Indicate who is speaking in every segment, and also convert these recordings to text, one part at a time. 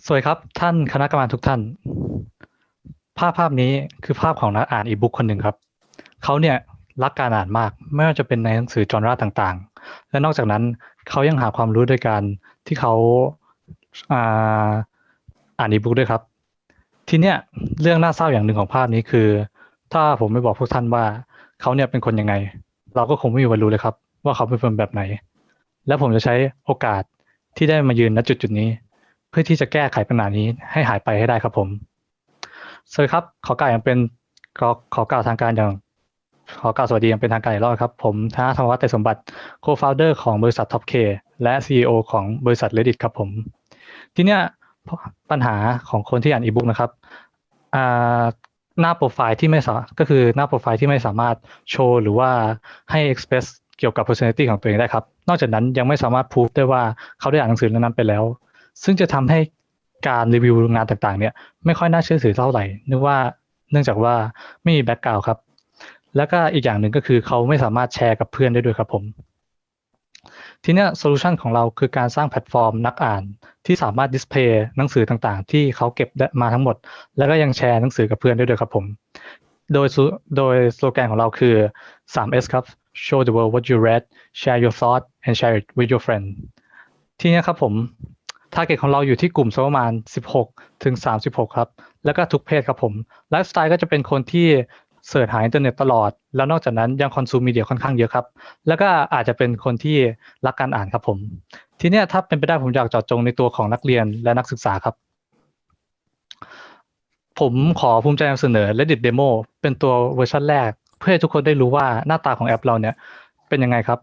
Speaker 1: สวัสดีครับ ท่านคณะกรรมการทุกท่าน ภาพภาพนี้คือภาพของนักอ่านอีบุ๊กคนหนึ่งครับ เขาเนี่ยรักการอ่านมากไม่ว่าจะเป็นในหนังสือจอนราต่างๆ และนอกจากนั้นเขายังหาความรู้โดยการที่เขาอ่าอานอีบุ๊กด้วยครับ ทีเนี้ยเรื่องน่าเศร้าอย่างหนึ่งของภาพนี้คือ ถ้าผมไม่บอกพวกท่านว่าเขาเนี่ยเป็นคนยังไง เราก็คงไม่มีวันรู้เลยครับ ว่าเขาเป็นคนแบบไหน และผมจะใช้โอกาสที่ได้มายืนณจุดจุดนี้ เพื่อที่จะแก้ไขปัญหานี้ให้หายไปให้ได้ครับผมสวัสดีครับ ขอกล่าวอย่างเป็นขอขอกล่าวทางการอย่าง ขอกล่าวสวัสดีอย่างเป็นทางการอีกรอบครับ ผมธนธรรมวัฒน์ไตรสมบัติ co-founder ของบริษัท Top K และ CEO ของบริษัท Reddit ครับผม ทีเนี้ยปัญหาของคนที่อ่านอีบุ๊กนะครับอ่าหน้าโปรไฟล์ที่ไม่สาก็คือหน้าโปรไฟล์ที่ไม่สามารถโชว์หรือว่าให้ express เกี่ยวกับ personality ของตัวเองได้ครับ นอกจากนั้นยังไม่สามารถพูดได้ว่าเขาได้อ่านหนังสือเรื่องนั้นไปแล้ว ซึ่งจะทำให้การรีวิวงานต่างๆ เนี่ยไม่ค่อยน่าเชื่อถือเท่าไหร่นึกว่าเนื่องจากว่าไม่มีแบ็กกราวครับ แล้วก็อีกอย่างหนึ่งก็คือเขาไม่สามารถแชร์กับเพื่อนได้ด้วยครับผม ทีนี้โซลูชันของเราคือการสร้างแพลตฟอร์มนักอ่านที่สามารถดิสเพย์หนังสือต่างๆ ที่เขาเก็บมาทั้งหมด แล้วก็ยังแชร์หนังสือกับเพื่อนได้ด้วยครับผม โดยโดยสโลแกนของเราคือ 3S ครับ show the world what you read share your thought and share it with your friend ทีนี้ครับผม ทาร์เก็ตของเราอยู่ที่กลุ่มสักประมาณ 16 ถึง 36 ครับ แล้วก็ทุกเพศครับผม ไลฟ์สไตล์ก็จะเป็นคนที่เสิร์ชหาอินเทอร์เน็ตตลอด แล้วนอกจากนั้นยังคอนซูมมีเดียค่อนข้างเยอะครับ แล้วก็อาจจะเป็นคนที่รักการอ่านครับผม ทีนี้ถ้าเป็นไปได้ผมอยากจาะจงในตัวของนักเรียนและนักศึกษาครับ ผมขอภูมิใจนำเสนอ Reddit Demo เป็นตัวเวอร์ชันแรก เพื่อให้ทุกคนได้รู้ว่าหน้าตาของแอปเราเนี่ยเป็นยังไงครับ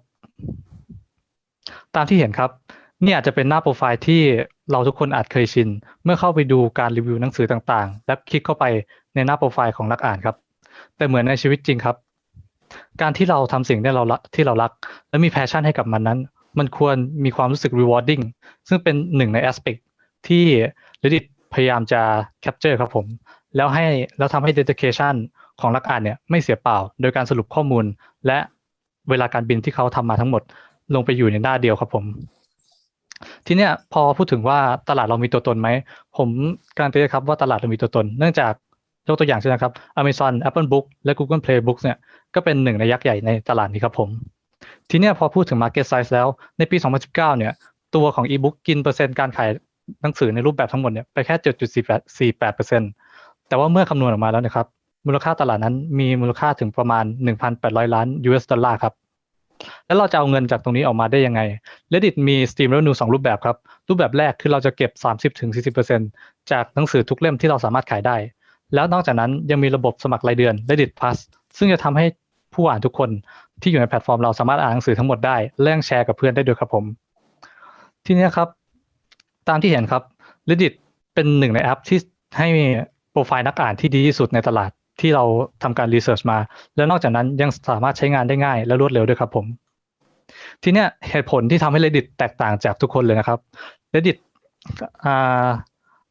Speaker 1: ตามที่เห็นครับ นี่อาจจะเป็นหน้าโปรไฟล์ที่เราทุกคนอาจเคยชิน เมื่อเข้าไปดูการรีวิวหนังสือต่างๆ และคลิกเข้าไปในหน้าโปรไฟล์ของนักอ่านครับ แต่เหมือนในชีวิตจริงครับ การที่เราทำสิ่งที่เรารักที่เรารัก และมีแพชชั่นให้กับมันนั้น มันควรมีความรู้สึก rewarding ซึ่งเป็นหนึ่งใน aspect ที่ Reddit พยายามจะ capture ครับผม แล้วให้แล้วทำให้ dedication ของนักอ่านเนี่ยไม่เสียเปล่า โดยการสรุปข้อมูล และเวลาการบินที่เขาทำมาทั้งหมด ลงไปอยู่ในหน้าเดียวครับผม ทีเนี้ยพอพูดถึงว่าตลาดเรามีตัวตนไหม ผมการันตีครับว่าตลาดเรามีตัวตน เนื่องจากยกตัวอย่างเช่นนะครับ Amazon Apple Book และ Google Play Books เนี่ยก็เป็นหนึ่งในยักษ์ใหญ่ในตลาดนี้ครับผม ทีเนี้ยพอพูดถึง Market Size แล้วในปี 2019 เนี่ย ตัวของ e-book กินเปอร์เซ็นต์การขายหนังสือในรูปแบบทั้งหมดเนี่ยไปแค่ 7.48%แต่ว่าเมื่อคำนวณออกมาแล้วนะครับมูลค่าตลาดนั้นมีมูลค่าถึงประมาณ 1,800 ล้าน US ดอลลาร์ครับ แล้วเราจะเอาเงินจากตรงนี้ออกมาได้ยังไง Reddit มี Steam Revenue สองรูปแบบครับ รูปแบบแรกคือเราจะเก็บ 30-40%จากหนังสือทุกเล่มที่เราสามารถขายได้ แล้วนอกจากนั้นยังมีระบบสมัครรายเดือน Reddit Plus ซึ่งจะทำให้ผู้อ่านทุกคนที่อยู่ในแพลตฟอร์มเราสามารถอ่านหนังสือทั้งหมดได้และยังแชร์กับเพื่อนได้ด้วยครับผม ทีนี้ครับ ตามที่เห็นครับ Reddit เป็นหนึ่งในแอปที่ให้โปรไฟล์นักอ่านที่ดีที่สุดในตลาดที่เราทำการรีเสิร์ชมา แล้วนอกจากนั้นยังสามารถใช้งานได้ง่ายและรวดเร็วด้วยครับผม ทีเนี้ยเหตุผลที่ทำให้ Reddit แตกต่างจากทุกคนเลยนะครับ Reddit อ่า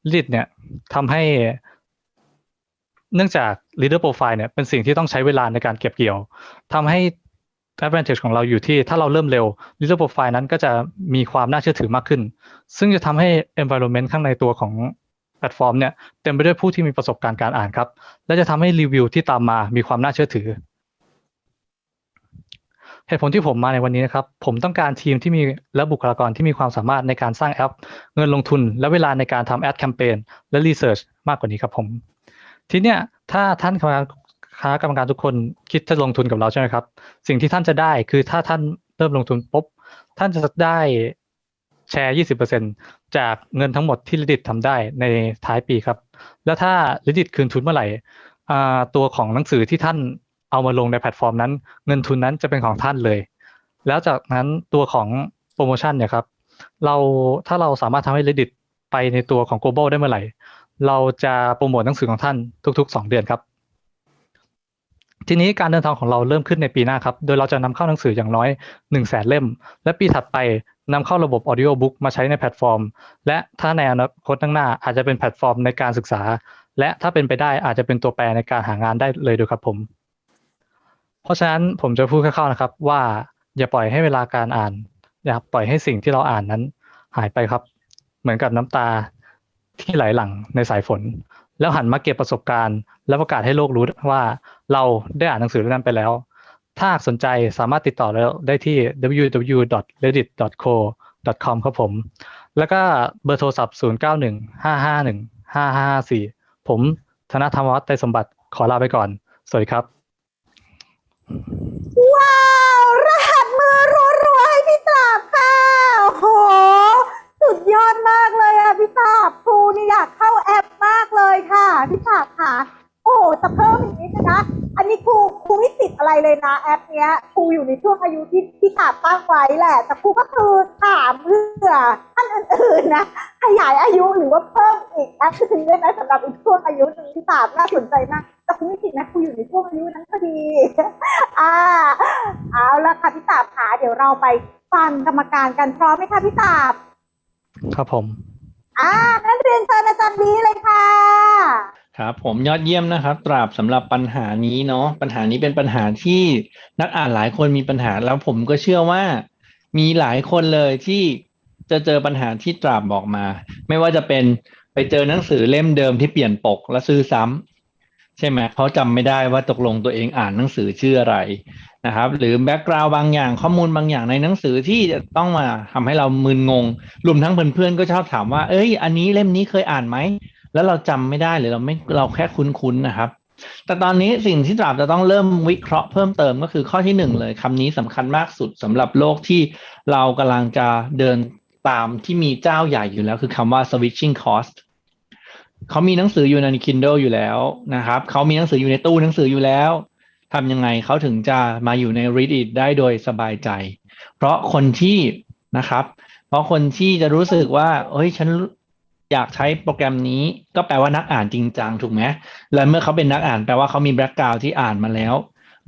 Speaker 1: Reddit เนี่ยทำให้เนื่องจาก leader profile เนี่ยเป็นสิ่งที่ต้องใช้เวลาในการเก็บเกี่ยวทำให้ advantage ของเราอยู่ที่ถ้าเราเริ่มเร็ว leader profile นั้นก็จะมีความน่าเชื่อถือมากขึ้น ซึ่งจะทำให้ environment ข้างในตัวของแพลตฟอร์มเนี่ยเต็มไปด้วยผู้ที่มีประสบการณ์การอ่านครับ และจะทำให้รีวิวที่ตามมามีความน่าเชื่อถือ เหตุผลที่ผมมาในวันนี้นะครับ ผมต้องการทีมที่มีและบุคลากรที่มีความสามารถในการสร้างแอป เงินลงทุน และเวลาในการทำแอดแคมเปญและรีเสิร์ชมากกว่านี้ครับผม ทีเนี้ยถ้าท่านคณะกรรมการทุกคนคิดจะลงทุนกับเราใช่ไหมครับ สิ่งที่ท่านจะได้คือถ้าท่านเริ่มลงทุนปุ๊บท่านจะได้แชร์ 20%จากเงินทั้งหมดที่ Reddit ทำได้ในท้ายปีครับ แล้วถ้า Reddit คืนทุนเมื่อไหร่ตัวของหนังสือที่ท่าน เอามาลงในแพลตฟอร์มนั้น เงินทุนนั้นจะเป็นของท่านเลย แล้วจากนั้นตัวของโปรโมชั่นเนี่ยครับ เราถ้าเราสามารถทำให้ Reddit ไปในตัวของ global ได้เมื่อไหร่ เราจะโปรโมทหนังสือของท่านทุก ๆ 2 เดือนครับ ทีนี้การเดินทางของเราเริ่มขึ้นในปีหน้าครับ โดยเราจะนำเข้าหนังสืออย่างน้อย1นึ่งแสนเล่ม และปีถัดไปนำเข้าระบบ Audio Book มาใช้ในแพลตฟอร์ม และถ้าในอนาคตข้างหน้าอาจจะเป็นแพลตฟอร์มในการศึกษา และถ้าเป็นไปได้อาจจะเป็นตัวแปรในการหางานได้เลยด้วยครับผม เพราะฉะนั้นผมจะพูดคร่าวๆนะครับ ว่าอย่าปล่อยให้เวลาการอ่าน อย่าปล่อยให้สิ่งที่เราอ่านนั้น หายไปครับ เหมือนกับน้ำตาที่ไหลหลั่งในสายฝน แล้วหันมาเก็บประสบการณ์ และประกาศให้โลกรู้ว่าเราได้อ่านหนังสือเล่มนั้นไปแล้ว ถ้าสนใจสามารถติดต่อเราได้ที่ www.reddit.co.com ครับผม แล้วก็เบอร์โทรศัพท์ 0915515554 ผมธนธรรมวัฒน์ไตรสมบัติขอลาไปก่อน สวัสดีครับ
Speaker 2: ว้าว รหัสมือรัวๆให้พี่ตาบค่ะโอ้โห สุดยอดมากเลยอะพี่ตาบครูนี่อยากเข้าแอปมากเลยค่ะ พี่ตาบค่ะ อ้โหแต่เพิ่มอีกนิดนึงนะ อันนี้ครูครูไม่ติดอะไรเลยนะแอปเนี้ยครูอยู่ในช่วงอายุที่ที่ตราบตั้งไว้แหละ แต่ครูก็คือถามเพื่อท่านอื่นๆนะขยายอายุหรือว่าเพิ่มอีกแอปหนึงได้ไหมสำหรับอีกช่วงอายุหนึ่งที่ตราบน่าสนใจมากแต่ครูไม่ติดนะครูอยู่ในช่วงอายุนั้นพอดีอ่าเอาละค่ะพี่ตาบขาเดี๋ยวเราไปฟังกรรมการกันพร้อมไหมคะพี่ตาบ
Speaker 1: ครับผม
Speaker 2: อ่านักเรียนเชิญอาจารย์บีเลยค่ะ
Speaker 3: ครับผมยอดเยี่ยมนะครับ ตราบสำหรับปัญหานี้เนาะปัญหานี้เป็นปัญหาที่นักอ่านหลายคนมีปัญหาแล้วผมก็เชื่อว่า มีหลายคนเลยที่จะเจอปัญหาที่ตราบบอกมา ไม่ว่าจะเป็นไปเจอหนังสือเล่มเดิมที่เปลี่ยนปกแล้วซื้อซ้ำใช่ไหมเขาจำไม่ได้ว่าตกลงตัวเองอ่านหนังสือชื่ออะไรนะครับ หรือแบ็กกราวด์บางอย่างข้อมูลบางอย่างในหนังสือที่จะต้องมาทำให้เรามึนงงรวมทั้งเพื่อนๆก็ชอบถามว่า เอ้ย อันนี้เล่มนี้เคยอ่านไหม แล้วเราจำไม่ได้หรือเราไม่เราแค่คุ้นๆนะครับ แต่ตอนนี้สิ่งที่ตราบจะต้องเริ่มวิเคราะห์เพิ่มเติมก็คือข้อที่หนึ่งเลยคำนี้สำคัญมากสุดสำหรับโลกที่เรากำลังจะเดินตามที่มีเจ้าใหญ่อยู่แล้ว คือคำว่า switching cost เขามีหนังสืออยู่ใน Kindle อยู่แล้วนะครับเขามีหนังสืออยู่ในตู้หนังสืออยู่แล้วทำยังไงเขาถึงจะมาอยู่ใน Reddit ได้โดยสบายใจ เพราะคนที่นะครับ เพราะคนที่จะรู้สึกว่าเฮ้ยฉัน อยากใช้โปรแกรมนี้ก็แปลว่านักอ่านจริงจังถูกไหมและเมื่อเขาเป็นนักอ่านแปลว่าเขามีแบ็กกราวที่อ่านมาแล้ว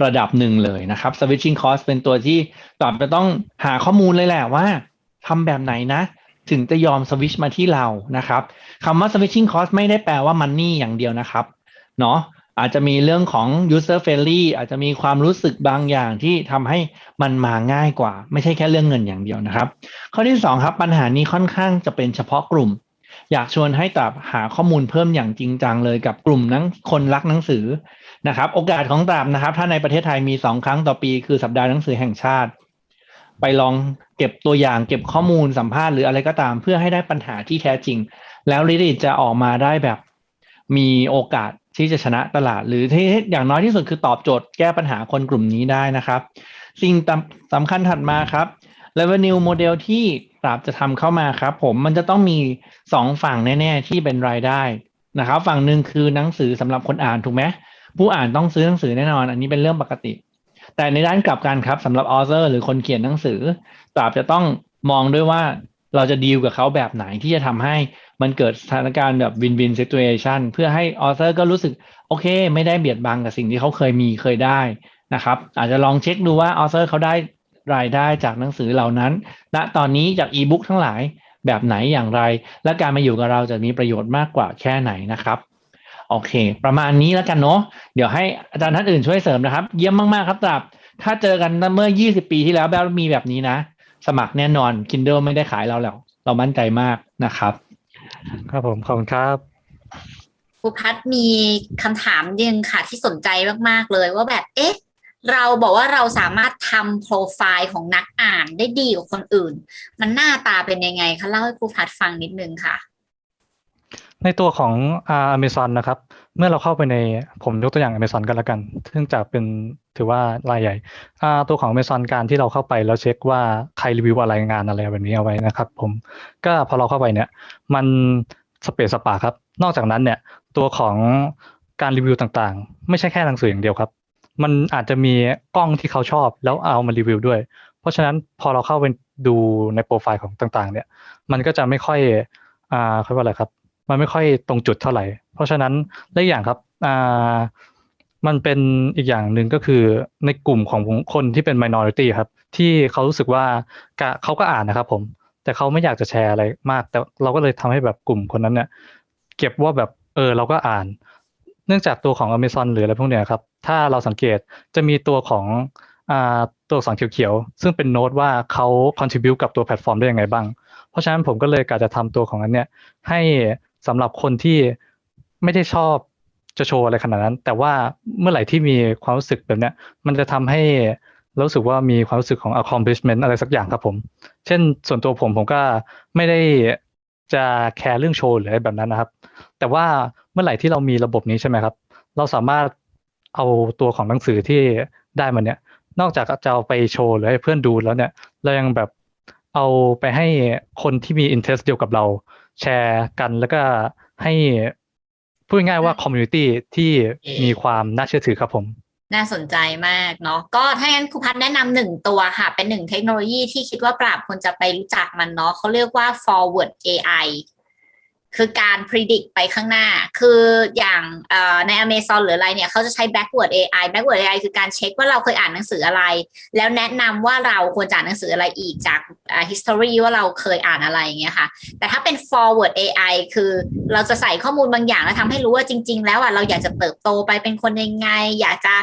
Speaker 3: ระดับหนึ่งเลยนะครับ switching cost เป็นตัวที่ตอบจะต้องหาข้อมูลเลยแหละว่าทำแบบไหนนะ ถึงจะยอมสวิชมาที่เรานะครับคำว่า switching cost ไม่ได้แปลว่า money อย่างเดียวนะครับเนาะอาจจะมีเรื่องของ user friendly อาจจะมีความรู้สึกบางอย่างที่ทำให้มันมาง่ายกว่า ไม่ใช่แค่เรื่องเงินอย่างเดียวนะครับ ข้อที่สองครับปัญหานี้ค่อนข้างจะเป็นเฉพาะกลุ่ม อยากชวนให้ตราบหาข้อมูลเพิ่มอย่างจริงจังเลยกับกลุ่มนังคนรักหนังสือนะครับ โอกาสของตราบนะครับ ถ้าในประเทศไทยมีสองครั้งต่อปี คือสัปดาห์หนังสือแห่งชาติ ไปลองเก็บตัวอย่างเก็บข้อมูลสัมภาษณ์หรืออะไรก็ตามเพื่อให้ได้ปัญหาที่แท้จริง แล้วลิลิตจะออกมาได้แบบมีโอกาสที่จะชนะตลาด หรือที่อย่างน้อยที่สุดคือตอบโจทย์แก้ปัญหาคนกลุ่มนี้ได้นะครับ สิ่งสำคัญถัดมาครับ revenue model ที่ตราบจะทำเข้ามาครับ ผมมันจะต้องมีสองฝั่งแน่ๆที่เป็นรายได้นะครับ ฝั่งหนึ่งคือหนังสือสำหรับคนอ่านถูกไหมผู้อ่านต้องซื้อหนังสือแน่นอน อันนี้เป็นเรื่องปกติ แต่ในด้านกลับกันครับสำหรับออเซอร์หรือคนเขียนหนังสือตราบจะต้องมองด้วยว่าเราจะดีลกับเขาแบบไหนที่จะทำให้มันเกิดสถานการณ์แบบวินวิน situation เพื่อให้ออเซอร์ก็รู้สึกโอเค ไม่ได้เบียดบังกับสิ่งที่เขาเคยมีเคยได้นะครับ อาจจะลองเช็คดูว่าออเซอร์เขาได้ รายได้จากหนังสือเหล่านั้นณตอนนี้จากอีบุ๊กทั้งหลายแบบไหนอย่างไร และการมาอยู่กับเราจะมีประโยชน์มากกว่าแค่ไหนนะครับโอเค ประมาณนี้แล้วกันเนาะเดี๋ยวให้อาจารย์ท่านอื่นช่วยเสริมนะครับ เยี่ยมมากๆครับตราบถ้าเจอกันเมื่อ 20 ปีที่แล้วแบบมีแบบนี้นะ สมัครแน่นอน Kindle ไม่ได้ขายเราแล้ว เรามั่นใจมากนะครับ
Speaker 1: ครับผมขอบคุณครับ
Speaker 4: ครูพัฒน์มีคำถามหนึ่งค่ะที่สนใจมากๆเลยว่าแบบเอ๊ะ เราบอกว่าเราสามารถทำโปรไฟล์ของนักอ่านได้ดีกว่าคนอื่น มันหน้าตาเป็นยังไงคะเล่าให้ครูพัฒน์ฟังนิดนึงค่ะ
Speaker 1: ในตัวของอ่า Amazon นะครับ เมื่อเราเข้าไปในผมยกตัวอย่าง Amazon กันล้วกัน ซึ่งจะเป็นถือว่ารายใหญ่ตัวของ Amazon การที่เราเข้าไปแล้วเช็คว่าใครรีวิวอะไรงานอะไรแบบนี้เอาไว้นะครับ ผมก็พอเราเข้าไปเนี่ย มันสเปซสปาครับ นอกจากนั้นเนี่ยตัวของการรีวิวต่างๆ ไม่ใช่แค่หนังสืออย่างเดียวครับ มันอาจจะมีกล้องที่เขาชอบแล้วเอามารีวิวด้วย เพราะฉะนั้นพอเราเข้าไปดูในโปรไฟล์ของต่างๆ เนี่ย มันก็จะไม่ค่อยอ่าเขาว่าอะไรครับ มันไม่ค่อยตรงจุดเท่าไหร่ เพราะฉะนั้นได้อย่างครับอ่ามันเป็นอีกอย่างหนึ่งก็คือในกลุ่มของคนที่เป็น minority ครับ ที่เขารู้สึกว่ากะเขาก็อ่านนะครับผม แต่เขาไม่อยากจะแชร์อะไรมาก แต่เราก็เลยทำให้แบบกลุ่มคนนั้นเนี่ย เก็บว่าแบบเออเราก็อ่าน เนื่องจากตัวของ Amazon หรืออะไรพวกเนี้ยครับ ถ้าเราสังเกตจะมีตัวของอตัวอักษรเขียวๆ ซึ่งเป็นโน้ตว่าเขา contribute กับตัวแพลตฟอร์มได้ยังไงบ้าง เพราะฉะนั้นผมก็เลยกะจะทำตัวของอันเนี้ยให้สำหรับคนที่ไม่ได้ชอบจะโชว์อะไรขนาดนั้น แต่ว่าเมื่อไหร่ที่มีความรู้สึกแบบเนี้ย มันจะทำให้รู้สึกว่ามีความรู้สึกของ accomplishment อะไรสักอย่างครับผม เช่นส่วนตัวผมผมก็ไม่ได้จะแคร์เรื่องโชว์หรืออะไรแบบนั้นนะครับ แต่ว่าเมื่อไหร่ที่เรามีระบบนี้ใช่ไหมครับ เราสามารถ เอาตัวของหนังสือที่ได้มาเนี่ย นอกจากจะเอาไปโชว์หรือให้เพื่อนดูแล้วเนี่ย เรายังแบบเอาไปให้คนที่มี interest เดียวกับเรา แชร์กันแล้วก็ให้พูดง่ายๆว่า community ที่มีความน่าเชื่อถือครับผม
Speaker 4: น่าสนใจมากเนาะก็ถ้างั้นครูพัฒน์แนะนำหนึ่งตัวค่ะ เป็นหนึ่งเทคโนโลยีที่คิดว่าปราบควรจะไปรู้จักมันเนาะเขาเรียกว่า forward AI คือการ predict ไปข้างหน้า คืออย่างใน Amazon หรืออะไรเนี่ยเขาจะใช้ backward AI backward AI คือการเช็คว่าเราเคยอ่านหนังสืออะไร แล้วแนะนำว่าเราควรจะอ่านหนังสืออะไรอีกจาก history ว่าเราเคยอ่านอะไรอย่างเงี้ยค่ะ แต่ถ้าเป็น forward AI คือเราจะใส่ข้อมูลบางอย่างแล้วทำให้รู้ว่าจริง ๆ แล้วอะเราอยากจะเติบโตไปเป็นคนยังไง อยากจะ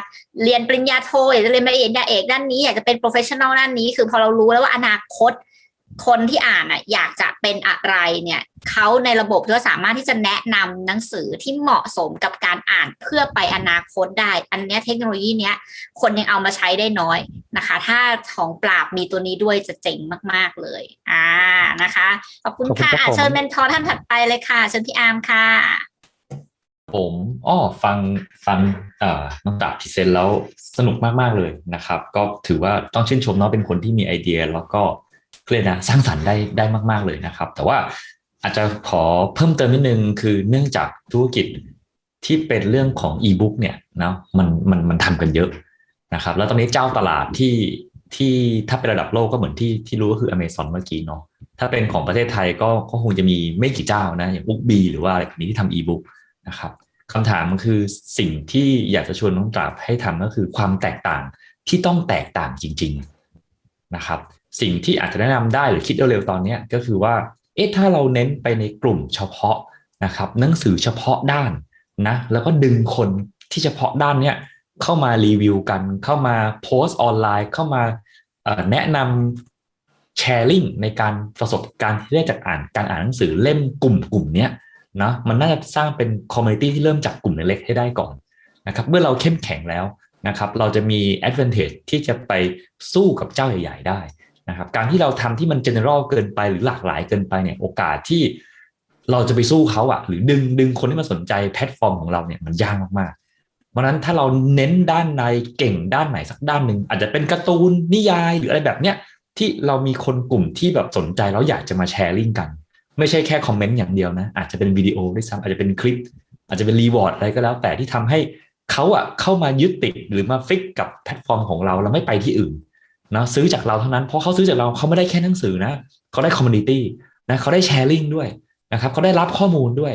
Speaker 4: เรียนปริญญาโทอยากจะเรียนปริญญาเอกด้านนี้ อยากจะเป็น professional ด้านนี้ คือพอเรารู้แล้วว่าอนาคต คนที่อ่านอะอยากจะเป็นอะไรเนี่ยเขาในระบบก็สามารถที่จะแนะนำหนังสือที่เหมาะสมกับการอ่านเพื่อไปอนาคตได้ อันเนี้ยเทคโนโลยีเนี้ยคนยังเอามาใช้ได้น้อยนะคะ ถ้าของปราบมีตัวนี้ด้วยจะเจ๋งมาก ๆ เลยอ่านะคะ ขอบคุณ
Speaker 1: ขอบคุณ
Speaker 4: ค่ะ
Speaker 1: ครับ
Speaker 4: อะ
Speaker 1: ผม
Speaker 4: เชิญเมนทอร์ท่านถัดไปเลยค่ะเชิญพี่อาร์มค่ะ
Speaker 5: ผมอ้อฟังฟังเอ่อน้องตาพรีเซนต์แล้วสนุกมาก ๆ เลยนะครับ ก็ถือว่าต้องชื่นชมเนาะเป็นคนที่มีไอเดียแล้วก็ เรียกนะสร้างสรรค์ได้ได้มาก ๆเลยนะครับ แต่ว่าอาจจะขอเพิ่มเติมนิดนึงคือเนื่องจากธุรกิจที่เป็นเรื่องของอีบุ๊กเนี่ยนะมันมันมันทำกันเยอะนะครับ แล้วตอนนี้เจ้าตลาดที่ที่ถ้าเป็นระดับโลกก็เหมือนที่ที่รู้ก็คือ Amazon เมื่อกี้เนาะถ้าเป็นของประเทศไทยก็ก็คงจะมีไม่กี่เจ้านะอย่างบุ๊กบีหรือว่าอะไรแบบนี้ที่ทำอีบุ๊กนะครับคำถามมันคือสิ่งที่อยากจะชวนน้องตราบให้ทำก็คือความแตกต่างที่ต้องแตกต่างจริง ๆนะครับ สิ่งที่อาจจะแนะนำได้หรือคิดเร็วๆตอนนี้ก็คือว่าเอ๊ะถ้าเราเน้นไปในกลุ่มเฉพาะนะครับหนังสือเฉพาะด้านนะแล้วก็ดึงคนที่เฉพาะด้านเนี้ยเข้ามารีวิวกันเข้ามาโพสต์ออนไลน์ เข้ามาแนะนำแชร์ลิงในการประสบการณ์ที่ได้จากอ่านการอ่านหนังสือเล่มกลุ่มกลุ่มเนี้ยนะมันน่าจะสร้างเป็นคอมมูนิตี้ที่เริ่มจากกลุ่มเล็กๆให้ได้ก่อนนะครับเมื่อเราเข้มแข็งแล้วนะครับ เราจะมี advantage ที่จะไปสู้กับเจ้าใหญ่ ๆ ได้ นะครับการที่เราทำที่มัน general เกินไปหรือหลากหลายเกินไปเนี่ยโอกาสที่เราจะไปสู้เขาอะหรือดึงดึงคนที่มาสนใจแพลตฟอร์มของเราเนี่ยมันยากมากๆเพราะนั้นถ้าเราเน้นด้านในเก่งด้านไหนสักด้านหนึ่งอาจจะเป็นการ์ตูนนิยายหรืออะไรแบบเนี้ยที่เรามีคนกลุ่มที่แบบสนใจแล้วอยากจะมาแชร์ลิงก์กัน ไม่ใช่แค่คอมเมนต์อย่างเดียวนะ อาจจะเป็นวิดีโอด้วยซ้ำอาจจะเป็นคลิป อาจจะเป็นรีวอร์ดอะไรก็แล้ว แต่ที่ทำให้เขาอะเข้ามายึดติดหรือมาฟิกกับแพลตฟอร์มของเราแล้วไม่ไปที่อื่น นะซื้อจากเราเท่านั้นเพราะเขาซื้อจากเราเขาไม่ได้แค่หนังสือนะเขาได้คอมมูนิตี้นะเขาได้แชร์ลิงด้วยนะครับเขาได้รับข้อมูลด้วย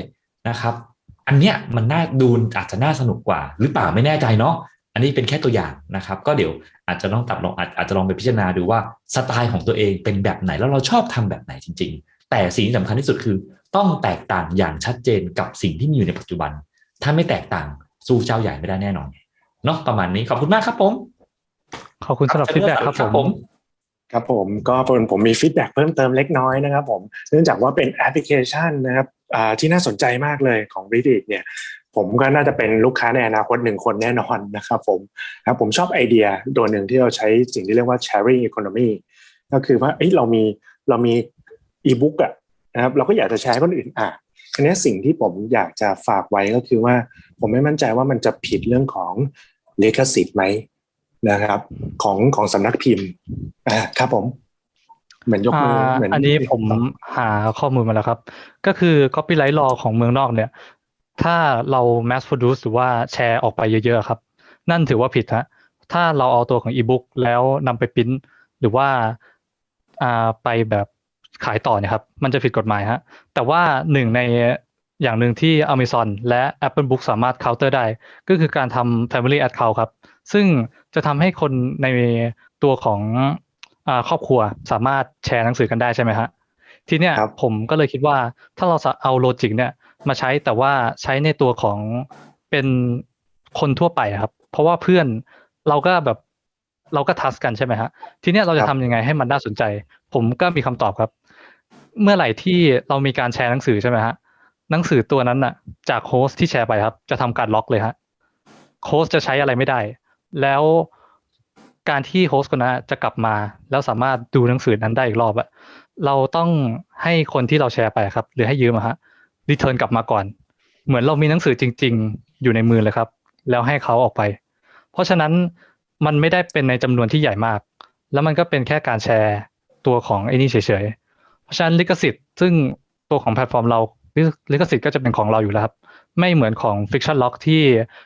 Speaker 5: นะครับอันเนี้ยมันน่าดูอาจจะน่าสนุกกว่า หรือเปล่าไม่แน่ใจเนาะอันนี้เป็นแค่ตัวอย่างนะครับ ก็เดี๋ยวอาจจะต้องตัดลองอาจอาจจะลองไปพิจารณาดูว่าสไตล์ของตัวเองเป็นแบบไหนแล้วเราชอบทำแบบไหนจริง ๆ แต่สิ่งที่สำคัญที่สุดคือ ต้องแตกต่างอย่างชัดเจนกับสิ่งที่มีอยู่ในปัจจุบัน ถ้าไม่แตกต่างสู้เจ้าใหญ่ไม่ได้แน่นอนเนาะประมาณนี้ขอบคุณมากครับผม
Speaker 1: ขอบคุณสำหรับฟีดแบ็กครับผม
Speaker 6: ครับผมก็ผมผมมีฟีดแบ็กเพิ่มเติมเล็กน้อยนะครับผมเนื่องจากว่าเป็นแอปพลิเคชันนะครับอ่าที่น่าสนใจมากเลยของ Reddit เนี่ยผมก็น่าจะเป็นลูกค้าในอนาคตหนึ่งคนแน่นอนนะครับผมครับผมชอบไอเดียตัวหนึ่งที่เราใช้สิ่งที่เรียกว่า sharing economy ก็คือว่าเอ้ยเรามีเรามีอีบุ๊กอะนะครับเราก็อยากจะแชร์ให้คนอื่นอ่านทีนี้สิ่งที่ผมอยากจะฝากไว้ก็คือว่า ผมไม่มั่นใจว่ามันจะผิดเรื่องของเลขสิทธิ์ไหม นะครับ ของของสำนักพิมพ์อ่าครับผม เหมือนยกมือ
Speaker 1: อ่า
Speaker 6: เหมือน
Speaker 1: อันนี้ผมหาข้อมูลมาแล้วครับ ก็คือ copyright law ของเมืองนอกเนี่ย ถ้าเรา mass produce หรือว่าแชร์ออกไปเยอะๆครับ นั่นถือว่าผิดฮะถ้าเราเอาตัวของ ebook แล้วนำไปพิมพ์หรือว่าอ่าไปแบบขายต่อเนี่ยครับ มันจะผิดกฎหมายฮะ แต่ว่าหนึ่งในอย่างหนึ่งที่ Amazon และ Apple Book สามารถ counter ได้ ก็คือการทำ family account ครับ ซึ่งจะทำให้คนในตัวของอาครอบครัวสามารถแชร์หนังสือกันได้ใช่ไหมฮะทีเนี้ย
Speaker 6: ครับ
Speaker 1: ผมก็เลยคิดว่าถ้าเราเอาโลจิกเนี่ยมาใช้แต่ว่าใช้ในตัวของเป็นคนทั่วไปอะครับ เพราะว่าเพื่อนเราก็แบบเราก็ทัสกันใช่ไหมฮะทีเนี้ยเราจะ
Speaker 6: ครับ
Speaker 1: ทำยังไงให้มันน่าสนใจ ผมก็มีคำตอบครับ เมื่อไหร่ที่เรามีการแชร์หนังสือใช่ไหมฮะหนังสือตัวนั้นน่ะ จากโฮสต์ที่แชร์ไปครับ จะทำการล็อกเลยฮะโฮสต์จะใช้อะไรไม่ได้ แล้วการที่โฮสต์คนนั้นจะกลับมา แล้วสามารถดูหนังสือนั้นได้อีกรอบอะเราต้องให้คนที่เราแชร์ไปครับ หรือให้ยืมอะฮะรีเทิร์นกลับมาก่อน เหมือนเรามีหนังสือจริง ๆ อยู่ในมือเลยครับ แล้วให้เขาออกไป เพราะฉะนั้นมันไม่ได้เป็นในจำนวนที่ใหญ่มาก แล้วมันก็เป็นแค่การแชร์ตัวของไอ้นี่เฉยๆ เพราะฉะนั้นลิขสิทธิ์ซึ่งตัวของแพลตฟอร์มเรา ลิขสิทธิ์ก็จะเป็นของเราอยู่แล้วครับ ไม่เหมือนของ Fiction Lock ที่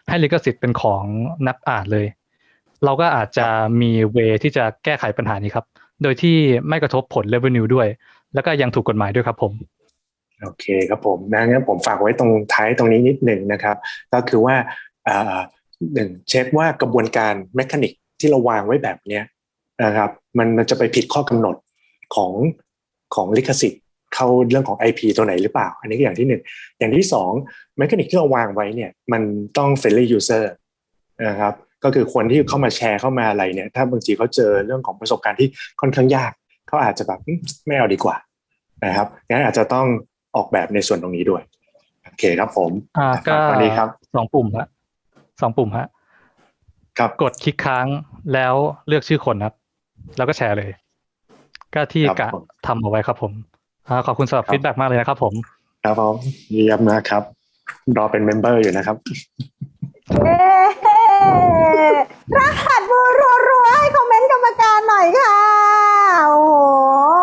Speaker 1: ให้ลิขสิทธิ์เป็นของนักอ่านเลย เราก็อาจจะมีเวที่จะแก้ไขปัญหานี้ครับ โดยที่ไม่กระทบผล revenue ด้วย แล้วก็ยังถูกกฎหมายด้วยครับผม
Speaker 6: โอเคครับผมนะงั้นผมฝากไว้ตรงท้ายตรงนี้นิดหนึ่งนะครับ ก็คือว่าหนึ่งเช็คว่ากระบวนการแมคานิกที่เราวางไว้แบบเนี้ยนะครับมันมันจะไปผิดข้อกำหนดของของลิขสิทธิ์ เข้าเรื่องของ IP ตัวไหนหรือเปล่า อันนี้ก็อย่างที่หนึ่งอย่างที่สองแมคานิกที่เราวางไว้เนี่ยมันต้อง friendly user นะครับก็คือคนที่เข้ามาแชร์เข้ามาอะไรเนี่ย ถ้าบางทีเขาเจอเรื่องของประสบการณ์ที่ค่อนข้างยากเขาอาจจะแบบอืมไม่เอาดีกว่านะครับงั้นอาจจะต้องออกแบบในส่วนตรงนี้ด้วยโอเคครับผม
Speaker 1: อ่าก็
Speaker 6: ฝากวันนี้ครับ
Speaker 1: สองปุ่มฮะสองปุ่มฮะ
Speaker 6: ครับ
Speaker 1: กดคลิกค้างแล้วเลือกชื่อคนครับ แล้วก็แชร์เลย ก็ที่
Speaker 6: ครับ
Speaker 1: กะ
Speaker 6: ผม
Speaker 1: ทำเอาไว้ครับผมอ่า ขอบคุณสำหรับ
Speaker 6: ครับ
Speaker 1: ฟีดแบ็มากเลยนะครับผม
Speaker 6: ครับผมเยี่ยมนะครับ รอเป็นเมมเบอร์อยู่นะครับ
Speaker 2: เอ๊ะรหัสมือรัวๆให้คอมเมนต์กรรมการหน่อยค่ะ โอ้โห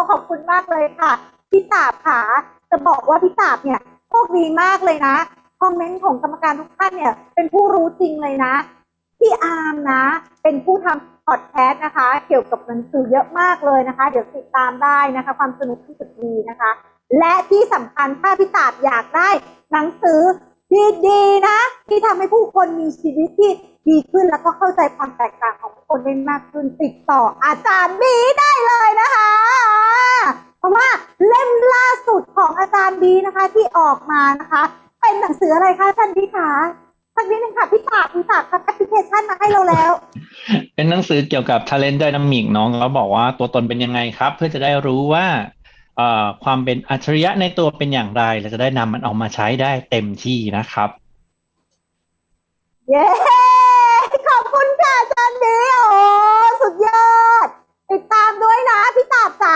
Speaker 2: ขอบคุณมากเลยค่ะ พี่ตาบค่ะ จะบอกว่าพี่ตาบเนี่ยโชคดีมากเลยนะ คอมเมนต์ของกรรมการทุกท่านเนี่ย เป็นผู้รู้จริงเลยนะ พี่อาร์มนะ เป็นผู้ทำพอดแคสต์นะคะ เกี่ยวกับหนังสือเยอะมากเลยนะคะ เดี๋ยวติดตามได้นะคะ ความสนุกที่สุดดีนะคะ และที่สำคัญถ้าพี่ตาบอยากได้หนังสือดีๆนะ ที่ทำให้ผู้คนมีชีวิตที่ดีขึ้นแล้วก็เข้าใจความแตกต่างของคนได้มากขึ้นติดต่ออาจารย์บีได้เลยนะคะ เพราะว่าเล่มล่าสุดของอาจารย์บีนะคะที่ออกมานะคะ เป็นหนังสืออะไรคะท่านพี่คะ สักนิดนึงค่ะพี่ตาบพี่ตาบทำแอปพลิเคชันมาให้เราแล้ว
Speaker 3: เป็นหนังสือเกี่ยวกับ Talent Dynamic น้องแล้วบอกว่าตัวตนเป็นยังไงครับ เพื่อจะได้รู้ว่าเอ่อความเป็นอัจฉริยะในตัวเป็นอย่างไรเราจะได้นำมันออกมาใช้ได้เต็มที่นะครับ
Speaker 2: เย้ ขอบคุณค่ะอาจารย์บีโอ้สุดยอด ติดตามด้วยนะพี่ตาบจ๋า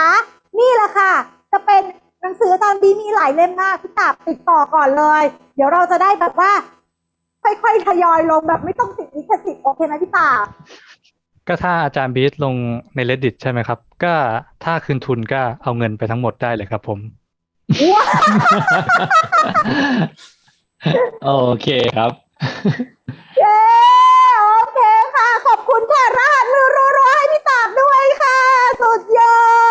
Speaker 2: นี่แหละค่ะ จะเป็นหนังสืออาจารย์บีมีหลายเล่มมากพี่ตาบติดต่อก่อนเลย เดี๋ยวเราจะได้แบบว่า ค่อยๆทยอยลงแบบไม่ต้องติดลิขสิทธิ์โอเคไหมพี่ตา
Speaker 1: ก็ถ้าอาจารย์บีทลงใน reddit ใช่ไหมครับ ก็ถ้าคืนทุนก็เอาเงินไปทั้งหมดได้เลยครับผม
Speaker 3: โอเคครับ
Speaker 2: เย้โอเคค่ะ ขอบคุณค่ะรหัสรัวๆให้พี่ตาบด้วยค่ะ สุดยอด